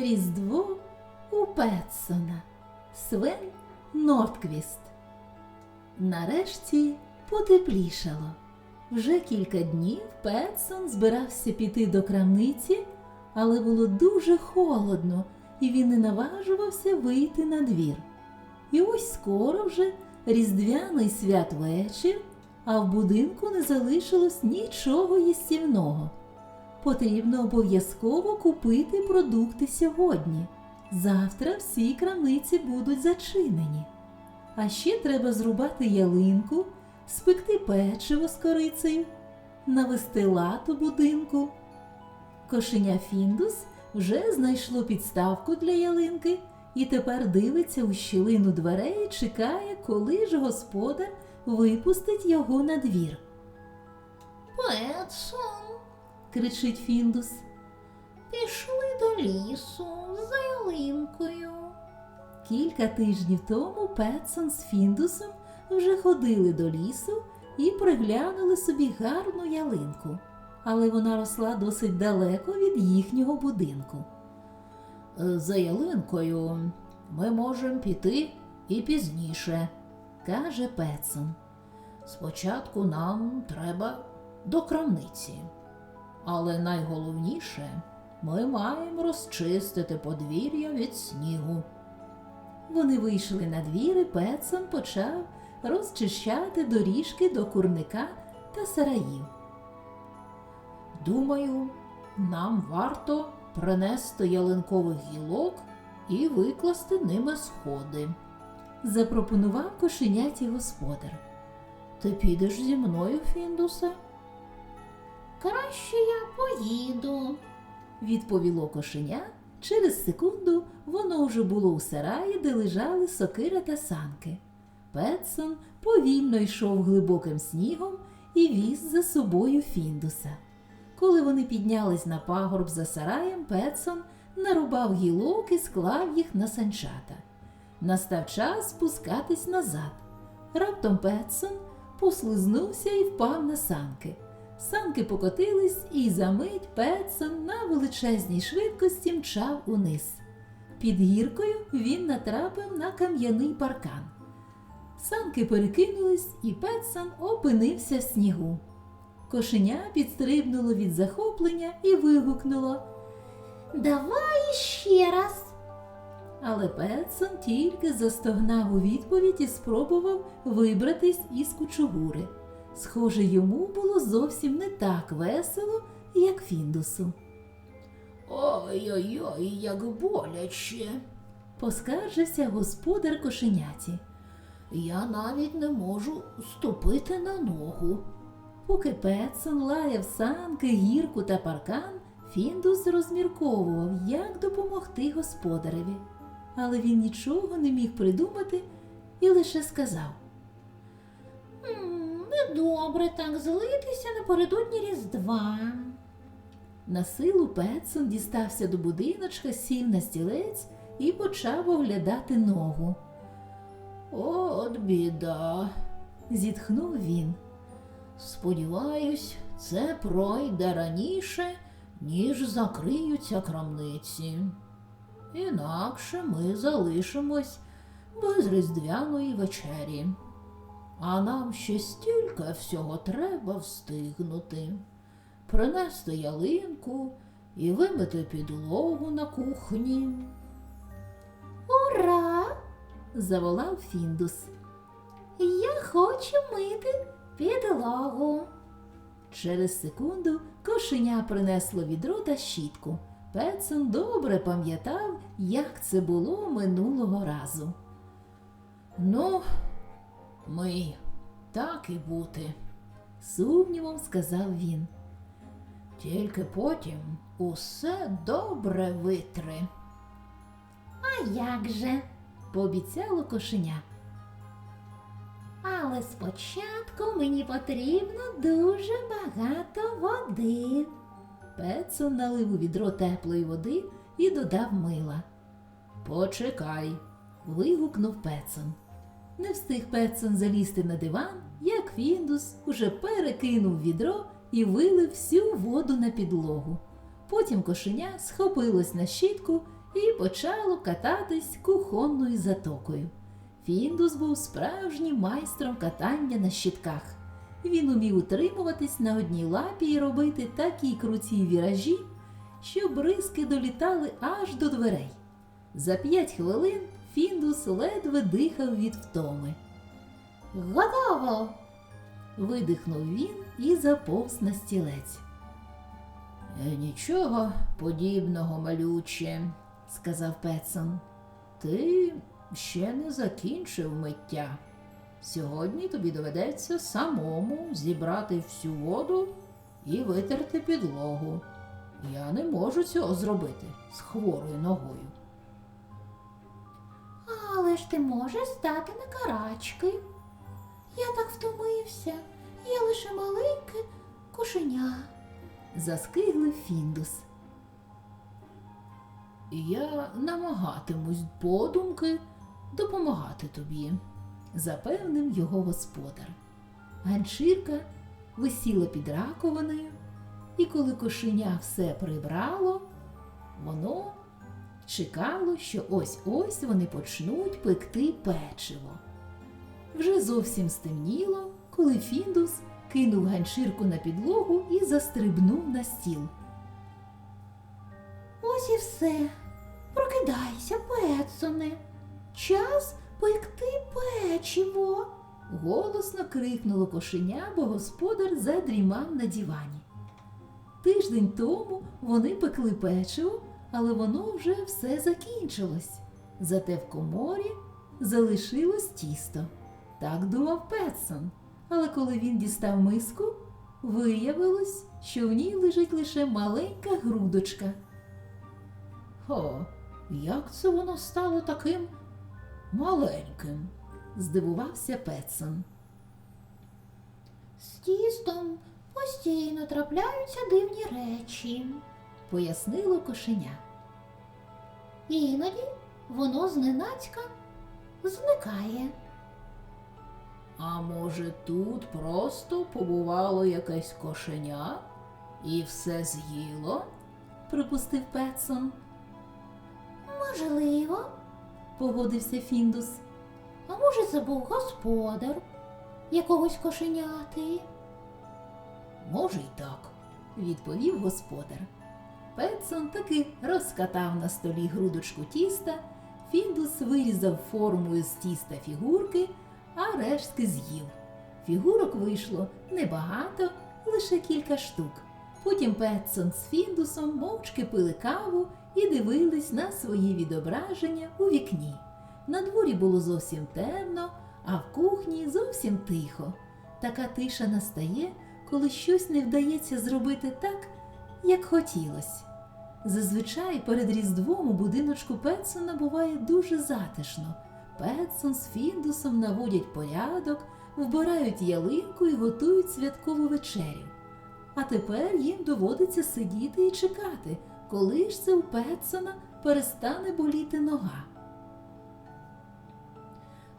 Різдво у Петсона Свен Нордквіст. Нарешті потеплішало. Вже кілька днів Петсон збирався піти до крамниці, але було дуже холодно, і він не наважувався вийти на двір. І ось скоро вже різдвяний святвечір, а в будинку не залишилось нічого їстівного. Потрібно обов'язково купити продукти сьогодні. Завтра всі крамниці будуть зачинені. А ще треба зрубати ялинку, спекти печиво з корицею, навести лад у будинку. Кошеня Фіндус вже знайшло підставку для ялинки і тепер дивиться у щілину дверей і чекає, коли ж господар випустить його на двір. Петсон, кричить Фіндус. пішли до лісу за ялинкою. Кілька тижнів тому Петсон з Фіндусом вже ходили до лісу і приглянули собі гарну ялинку, але вона росла досить далеко від їхнього будинку. «Е, За ялинкою ми можемо піти і пізніше, каже Петсон. Спочатку нам треба до крамниці. Але найголовніше ми маємо розчистити подвір'я від снігу. Вони вийшли на двір і Петсон почав розчищати доріжки до курника та сараїв. Думаю, нам варто принести ялинкових гілок і викласти ними сходи, запропонував кошеняті господар. Ти підеш зі мною, Фіндусе? Краще я поїду. відповіло кошеня. Через секунду воно вже було у сараї, де лежали сокира та санки. Петсон повільно йшов глибоким снігом і віз за собою Фіндуса. Коли вони піднялись на пагорб за сараєм, Петсон нарубав гілок і склав їх на санчата. Настав час спускатись назад. Раптом Петсон послизнувся і впав на санки. Санки покотились, і за мить Петсон на величезній швидкості мчав униз. Під гіркою він натрапив на кам'яний паркан. Санки перекинулись, і Петсон опинився в снігу. Кошеня підстрибнуло від захоплення і вигукнуло. Давай ще раз. Але Петсон тільки застогнав у відповідь і спробував вибратись із кучугури. Схоже, йому було зовсім не так весело, як Фіндусу. Ой-ой-ой, як боляче. Поскаржився господар кошеняті. Я навіть не можу ступити на ногу. Поки Петсон лаяв санки, гірку та паркан, Фіндус розмірковував, як допомогти господареві. Але він нічого не міг придумати і лише сказав. Недобре так злитися напередодні Різдва. На силу Петсон дістався до будиночка, сів на стілець і почав оглядати ногу. От біда. Зітхнув він. Сподіваюсь, це пройде раніше, ніж закриються крамниці. Інакше ми залишимось без різдвяної вечері. А нам ще стільки всього треба встигнути. Принести ялинку і вимити підлогу на кухні. Ура! заволав Фіндус. Я хочу мити підлогу. Через секунду кошеня принесло відро та щітку. Петсон добре пам'ятав, як це було минулого разу. Ну, ми так і бути. Сумнівом сказав він. Тільки потім усе добре витри. А як же? пообіцяло кошеня. Але спочатку мені потрібно дуже багато води. Петсон налив у відро теплої води і додав мила. Почекай. вигукнув Петсон. Не встиг Петсон залізти на диван, як Фіндус уже перекинув відро і вилив всю воду на підлогу. Потім кошеня схопилось на щітку і почало кататись кухонною затокою. Фіндус був справжнім майстром катання на щитках. Він умів утримуватись на одній лапі і робити такі круті віражі, що бризки долітали аж до дверей. За п'ять хвилин Фіндус ледве дихав від втоми. Готово! Видихнув він і заповз на стілець. «Е, Нічого подібного, малюче, сказав Петсон. Ти ще не закінчив миття. Сьогодні тобі доведеться самому зібрати всю воду і витерти підлогу. Я не можу цього зробити з хворою ногою. Але ж ти можеш стати на карачки. Я так втомився. Я лише маленьке кошеня. заскиглив Фіндус. Я намагатимусь подумки допомагати тобі, запевнив його господар. Ганчірка висіла під раковиною, і коли кошеня все прибрало, воно чекало, що ось-ось вони почнуть пекти печиво. Вже зовсім стемніло, коли Фіндус кинув ганчірку на підлогу і застрибнув на стіл. Ось і все. Прокидайся, Петсоне. Час пекти печиво. Голосно крикнуло кошеня, бо господар задрімав на дивані. Тиждень тому вони пекли печиво, але воно вже все закінчилось. Зате в коморі залишилось тісто. Так думав Петсон. Але коли він дістав миску, виявилось, що в ній лежить лише маленька грудочка. О, як це воно стало таким маленьким? здивувався Петсон. З тістом постійно трапляються дивні речі. Пояснило кошеня. Іноді воно зненацька зникає. А може, тут просто побувало якесь кошеня і все з'їло? припустив Петсон. Можливо, Погодився Фіндус. а може, це був господар якогось кошеняти. Може, й так, відповів господар. Петсон таки розкатав на столі грудочку тіста, Фіндус вирізав формою з тіста фігурки, а рештки з'їв. Фігурок вийшло небагато, лише кілька штук. Потім Петсон з Фіндусом мовчки пили каву і дивились на свої відображення у вікні. На дворі було зовсім темно, а в кухні зовсім тихо. Така тиша настає, коли щось не вдається зробити так, як хотілося. Зазвичай перед Різдвом у будиночку Петсона буває дуже затишно. Петсон з Фіндусом наводять порядок, вбирають ялинку і готують святкову вечерю. А тепер їм доводиться сидіти і чекати, коли ж це у Петсона перестане боліти нога.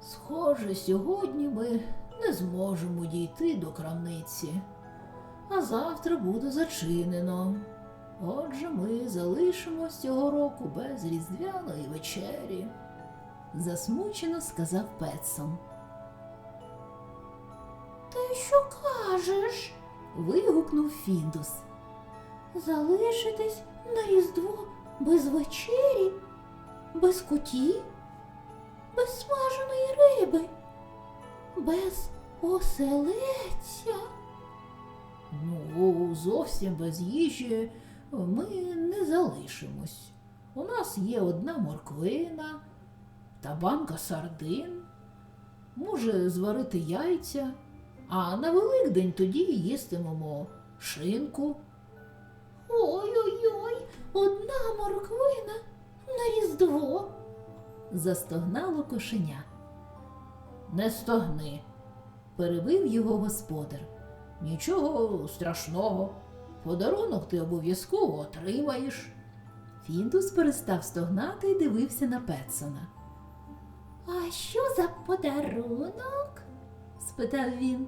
Схоже, сьогодні ми не зможемо дійти до крамниці, а завтра буде зачинено. Отже, ми залишимось цього року без різдвяної вечері, засмучено сказав Петсон. Ти що кажеш? Вигукнув Фіндус. Залишитись на Різдво без вечері, без куті, без смаженої риби, без оселедця. Ну, зовсім без їжі ми не залишимось. У нас є одна морквина та банка сардин. Може, зварити яйця, а на Великдень тоді їстимемо шинку. Ой-ой-ой, одна морквина на Різдво. застогнало кошеня. Не стогни, перебив його господар. Нічого страшного. Подарунок ти обов'язково отримаєш. Фіндус перестав стогнати і дивився на Петсона. А що за подарунок? спитав він.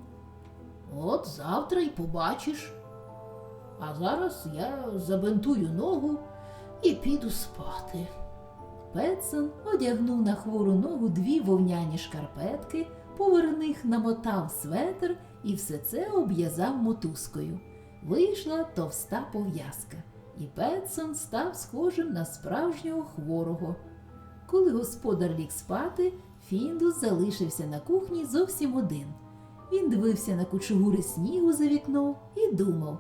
От завтра й побачиш. А зараз я забинтую ногу і піду спати. Петсон одягнув на хвору ногу дві вовняні шкарпетки, поверх них намотав светр і все це обв'язав мотузкою. Вийшла товста пов'язка, і Петсон став схожим на справжнього хворого. Коли господар ліг спати, Фіндус залишився на кухні зовсім один. Він дивився на кучугури снігу за вікном і думав.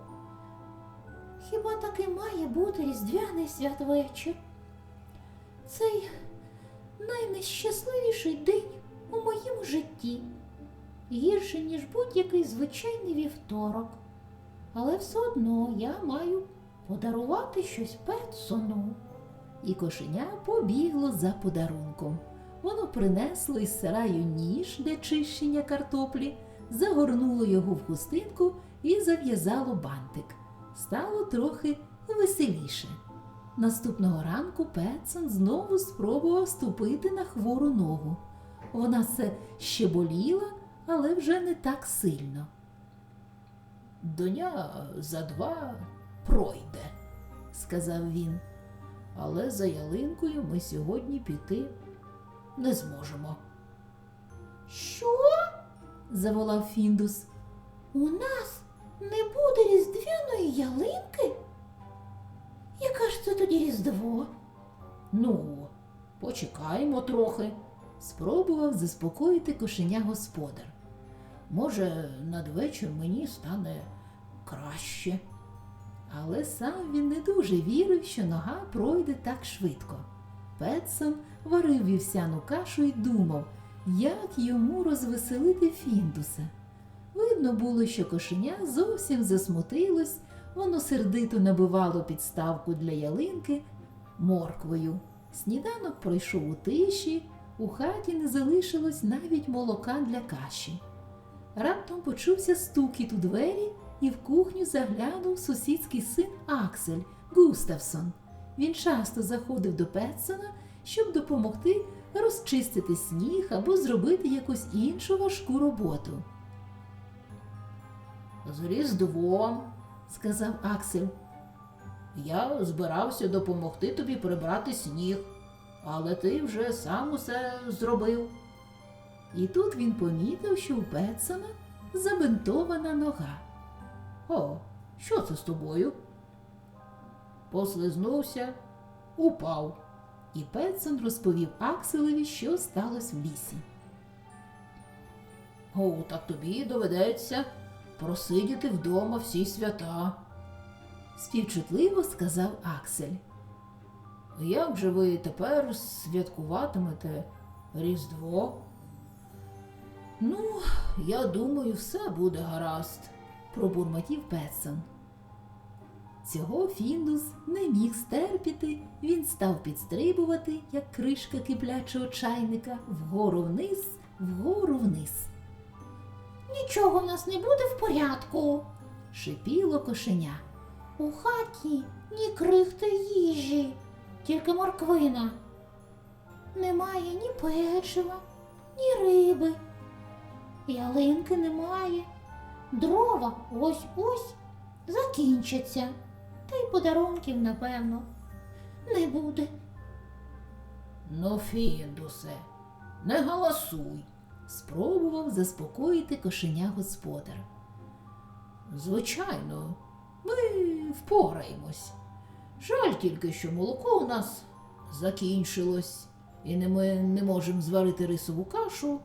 Хіба таки має бути різдвяний святвечір? Цей найнещасливіший день у моєму житті. Гірше, ніж будь-який звичайний вівторок. Але все одно я маю подарувати щось Петсону. І кошеня побігло за подарунком. Воно принесло із сараю ніж для чищення картоплі, загорнуло його в хустинку і зав'язало бантик. Стало трохи веселіше. Наступного ранку Петсон знову спробував ступити на хвору ногу. Вона все ще боліла, але вже не так сильно. Доня за два пройде, сказав він. Але за ялинкою ми сьогодні піти не зможемо. Що? заволав Фіндус. У нас не буде різдвяної ялинки? Яка ж це тоді різдво? Ну, почекаємо трохи, спробував заспокоїти кошеня господар. Може, надвечір мені стане краще. Але сам він не дуже вірив, що нога пройде так швидко. Петсон варив вівсяну кашу і думав, як йому розвеселити Фіндуса. Видно було, що кошеня зовсім засмутилось, воно сердито набивало підставку для ялинки морквою. Сніданок пройшов у тиші, у хаті не залишилось навіть молока для каші. Раптом почувся стукіт у двері, і в кухню заглянув сусідський син Аксель Густавсон. Він часто заходив до Петсона, щоб допомогти розчистити сніг або зробити якусь іншу важку роботу. З Різдвом, сказав Аксель. Я збирався допомогти тобі прибрати сніг, але ти вже сам усе зробив. І тут він помітив, що у Петсона забинтована нога. О, що це з тобою? Послизнувся, упав, і Петсон розповів Акселеві, що сталося в лісі. О, так тобі доведеться просидіти вдома всі свята, співчутливо сказав Аксель. Як же ви тепер святкуватимете Різдво? Ну, я думаю, все буде гаразд, пробурмотів Петсон. Цього Фіндус не міг стерпіти, він став підстрибувати, як кришка киплячого чайника, вгору вниз, вгору вниз. Нічого в нас не буде в порядку. Шипіло кошеня. У хаті ні крихти їжі, тільки морквина. Немає ні печива, ні риби. Ялинки немає. Дрова ось ось закінчаться. Та й подарунків, напевно, не буде. Ну, Фіндусе, не галасуй, спробував заспокоїти кошеня господар. Звичайно, ми впораємось. Жаль тільки, що молоко у нас закінчилось, і ми не можемо зварити рисову кашу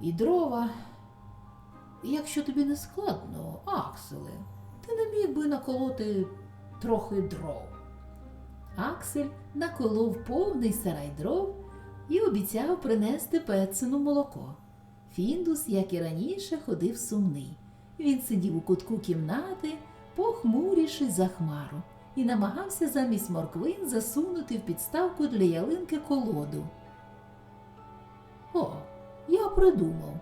і дрова. Якщо тобі не складно, Акселе, ти не міг би наколоти трохи дров. Аксель наколов повний сарай дров і обіцяв принести Петсину молоко. Фіндус, як і раніше, ходив сумний. Він сидів у кутку кімнати, похмуріши за хмару, і намагався замість морквин засунути в підставку для ялинки колоду. О, я придумав,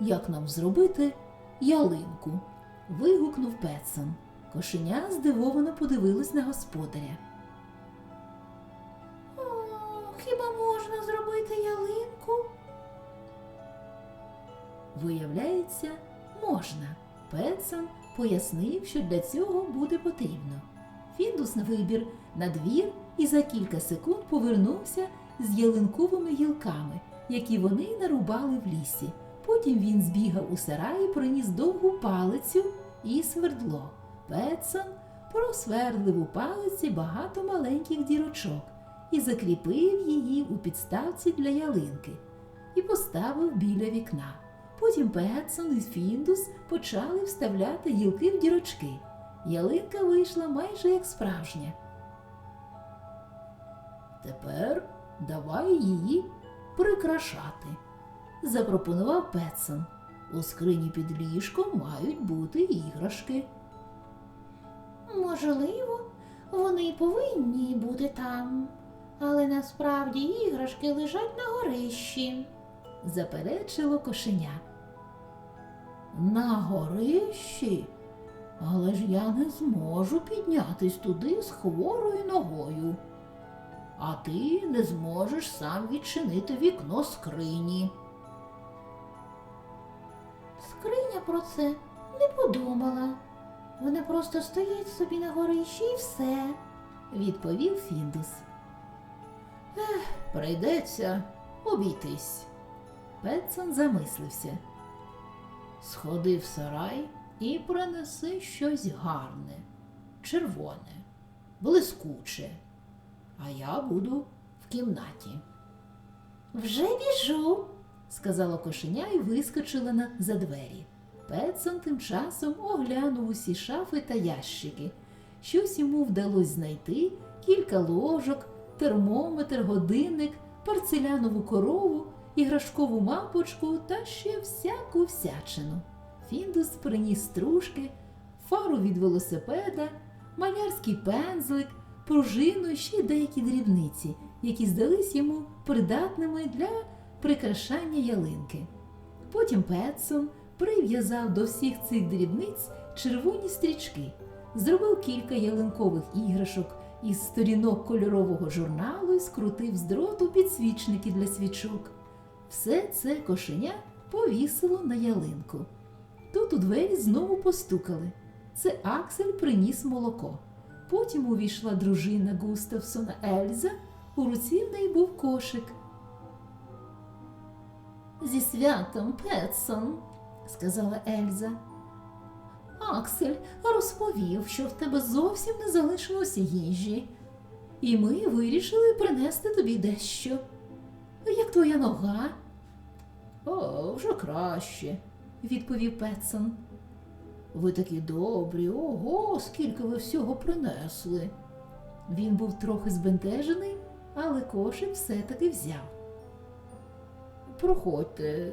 як нам зробити ялинку. вигукнув Петсон. Кошеня здивовано подивилась на господаря. О, хіба можна зробити ялинку? Виявляється, можна. Петсон пояснив, що для цього буде потрібно. Фіндус на вибір на двір і за кілька секунд повернувся з ялинковими гілками, які вони нарубали в лісі. Потім він збігав у сарай, приніс довгу палицю і свердло. Петсон просвердлив у палиці багато маленьких дірочок і закріпив її у підставці для ялинки і поставив біля вікна. Потім Петсон і Фіндус почали вставляти гілки в дірочки. Ялинка вийшла майже як справжня. Тепер давай її прикрашати, запропонував Петсон. У скрині під ліжком мають бути іграшки. Можливо, вони й повинні бути там, але насправді іграшки лежать на горищі. заперечило кошеня. На горищі? Але ж я не зможу піднятись туди з хворою ногою. А ти не зможеш сам відчинити вікно скрині. Скриня про це не подумала. Вона просто стоїть собі на горищі і все. відповів Фіндус. Ех, прийдеться обійтись. Петсон замислився. Сходи в сарай і принеси щось гарне, червоне, блискуче, а я буду в кімнаті. Вже біжу. Сказала кошеня і вискочила на за двері. Петсон тим часом оглянув усі шафи та ящики. Щось йому вдалося знайти кілька ложок, термометр, годинник, порцелянову корову, іграшкову мапочку та ще всяку всячину. Фіндус приніс стружки, фару від велосипеда, малярський пензлик, пружину і ще деякі дрібниці, які здались йому придатними для прикрашання ялинки. Потім Петсон прив'язав до всіх цих дрібниць червоні стрічки, зробив кілька ялинкових іграшок із сторінок кольорового журналу і скрутив з дроту підсвічники для свічок. Все це кошеня повісило на ялинку. Тут у двері знову постукали. Це Аксель приніс молоко. Потім увійшла дружина Густавсона Ельза, у руці в неї був кошик. Зі святом, Петсон, сказала Ельза. Аксель розповів, що в тебе зовсім не залишилося їжі, і ми вирішили принести тобі дещо. Як твоя нога? О, вже краще, відповів Петсон. Ви такі добрі, ого, скільки ви всього принесли. Він був трохи збентежений, але кошик все-таки взяв. Проходьте е,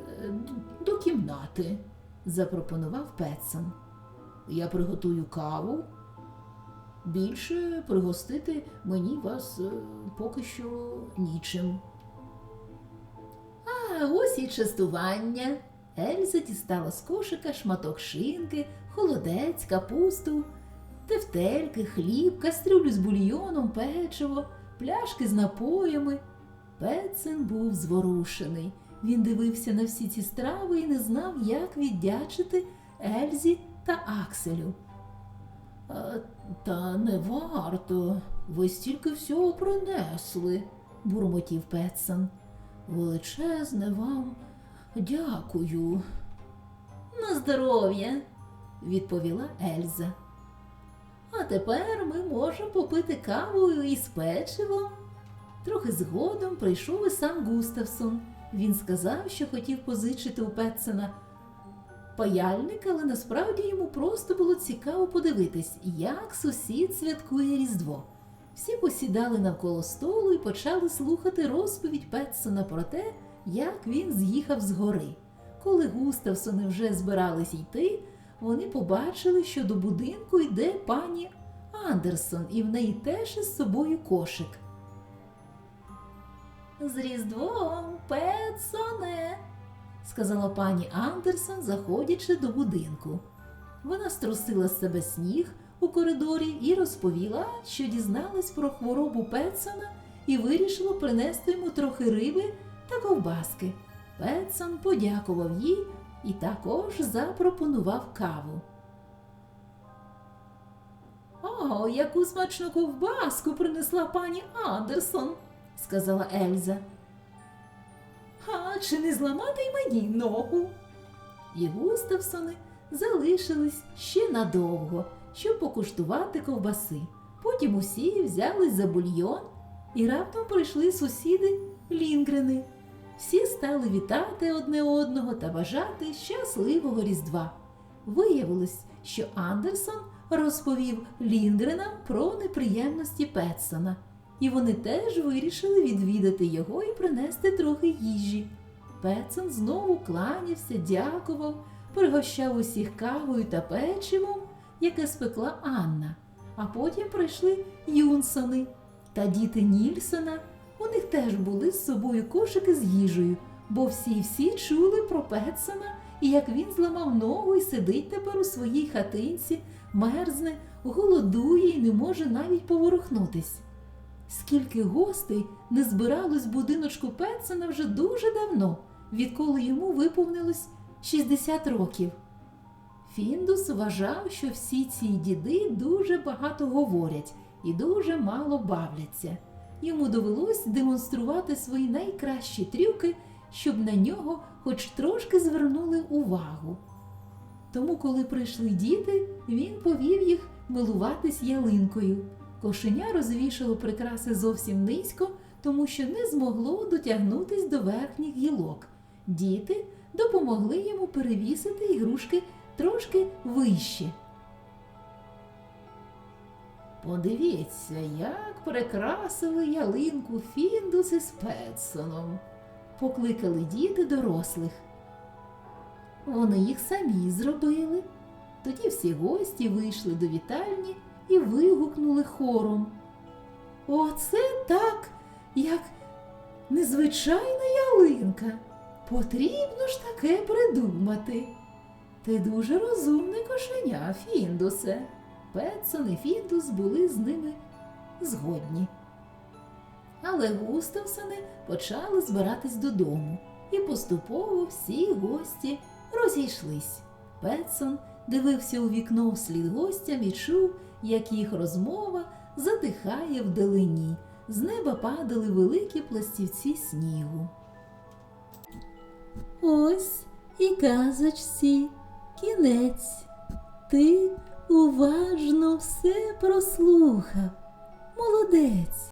до кімнати, запропонував Петсон. Я приготую каву. Більше пригостити мені вас е, поки що нічим. А ось і частування. Ельза дістала з кошика шматок шинки, холодець, капусту, тефтельки, хліб, кастрюлю з бульйоном, печиво, пляшки з напоями. Петсен був зворушений. Він дивився на всі ці страви і не знав, як віддячити Ельзі та Акселю. Та не варто, ви стільки всього принесли, бурмотів Петсон. Величезне вам дякую. На здоров'я, відповіла Ельза. А тепер ми можемо попити каву із печивом. Трохи згодом прийшов і сам Густавсон. Він сказав, що хотів позичити у Петсена паяльник, але насправді йому просто було цікаво подивитись, як сусід святкує Різдво. Всі посідали навколо столу і почали слухати розповідь Петсона про те, як він з'їхав з гори. Коли Густавсони вже збирались йти, вони побачили, що до будинку йде пані Андерсон, і в неї теж із собою кошик. З Різдвом, Петсоне, сказала пані Андерсон, заходячи до будинку. Вона струсила з себе сніг у коридорі і розповіла, що дізналась про хворобу Петсона і вирішила принести йому трохи риби та ковбаски. Петсон подякував їй і також запропонував каву. О, яку смачну ковбаску принесла пані Андерсон, сказала Ельза. А чи не зламати й мені ногу? І Густавсони залишились ще надовго, щоб покуштувати ковбаси. Потім усі взялись за бульйон, і раптом прийшли сусіди Лінгрени. Всі стали вітати одне одного та бажати щасливого Різдва. Виявилось, що Андерсон розповів Лінгренам про неприємності Петсона, і вони теж вирішили відвідати його і принести трохи їжі. Петсон знову кланявся, дякував, пригощав усіх кавою та печивом, яке спекла Анна. А потім прийшли Юнсони та діти Нільсона. У них теж були з собою кошики з їжею, бо всі всі чули про Петсона і як він зламав ногу і сидить тепер у своїй хатинці, мерзне, голодує і не може навіть поворухнутись. Скільки гостей не збиралось в будиночку Петсона вже дуже давно, відколи йому виповнилось 60 років. Фіндус вважав, що всі ці діди дуже багато говорять і дуже мало бавляться. Йому довелось демонструвати свої найкращі трюки, щоб на нього хоч трошки звернули увагу. Тому, коли прийшли діти, він повів їх милуватись ялинкою. Кошеня розвішало прикраси зовсім низько, тому що не змогло дотягнутись до верхніх гілок. Діти допомогли йому перевісити ігрушки трошки вище. Подивіться, як прикрасили ялинку Фіндус із Петсоном. Покликали діти дорослих. Вони їх самі зробили. Тоді всі гості вийшли до вітальні і вигукнули хором. Оце так, як незвичайна ялинка. Потрібно ж таке придумати. Ти дуже розумне кошеня, Фіндусе. Петсон і Фіндус були з ними згодні. Але Густавсони почали збиратись додому, і поступово всі гості розійшлись. Петсон дивився у вікно вслід гостям і чув, як їх розмова затихає вдалині. З неба падали великі пластівці снігу. Ось і казочці кінець. Ти уважно все прослухав. Молодець.